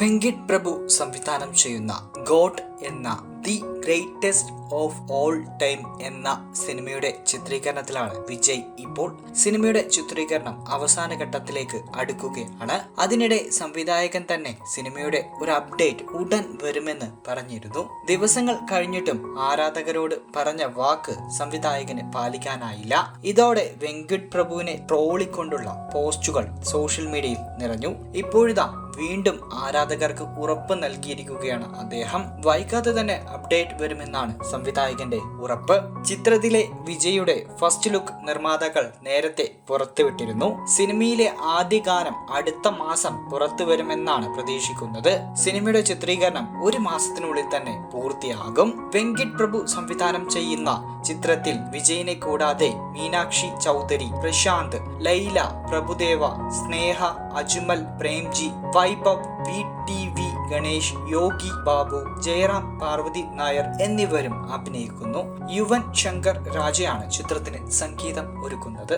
വെങ്കിട്ട് പ്രഭു സംവിധാനം ചെയ്യുന്ന ഗോഡ് എന്ന the greatest of all time എന്ന സിനിമയുടെ ചിത്രീകരണത്തിലാണ് വിജയ് ഇപ്പോൾ സിനിമയുടെ ചിത്രീകരണം അവസാന ഘട്ടത്തിലേക്ക് അടുക്കുകയാണ്. അതിനിടെ സംവിധായകൻ തന്നെ സിനിമയുടെ ഒരു അപ്ഡേറ്റ് ഉടൻ വരുമെന്ന് പറഞ്ഞിരുന്നു. ദിവസങ്ങൾ കഴിഞ്ഞിട്ടും ആരാധകരോട് പറഞ്ഞ വാക്ക് സംവിധായകന് പാലിക്കാനായില്ല. ഇതോടെ വെങ്കിട് പ്രഭുവിനെ ട്രോളിക്കൊണ്ടുള്ള പോസ്റ്റുകൾ സോഷ്യൽ മീഡിയയിൽ നിറഞ്ഞു. ഇപ്പോഴിതാ വീണ്ടും ആരാധകർക്ക് ഉറപ്പ് നൽകിയിരിക്കുകയാണ് അദ്ദേഹം. വൈകാതെ തന്നെ അപ്ഡേറ്റ് വരുമെന്നാണ് സംവിധായകന്റെ ഉറപ്പ്. ചിത്രത്തിലെ വിജയുടെ ഫസ്റ്റ് ലുക്ക് നിർമ്മാതാക്കൾ നേരത്തെ പുറത്തുവിട്ടിരുന്നു. സിനിമയിലെ ആദ്യ ഗാനം അടുത്ത മാസം പുറത്തു വരുമെന്നാണ് പ്രതീക്ഷിക്കുന്നത്. സിനിമയുടെ ചിത്രീകരണം ഒരു മാസത്തിനുള്ളിൽ തന്നെ പൂർത്തിയാകും. വെങ്കിട്ട് പ്രഭു സംവിധാനം ചെയ്യുന്ന ചിത്രത്തിൽ വിജയിനെ കൂടാതെ Meenakshi Chaudhary Prashanth Laila Prabhudeva Sneha Ajmal Premji Vaibhav V T V Ganesh Yogi Babu Jayaram Parvathy Nair എന്നിവരും അഭിനയിക്കുന്നു. യുവൻ ശങ്കർ രാജയാണ് ചിത്രത്തിന് സംഗീതം ഒരുക്കുന്നത്.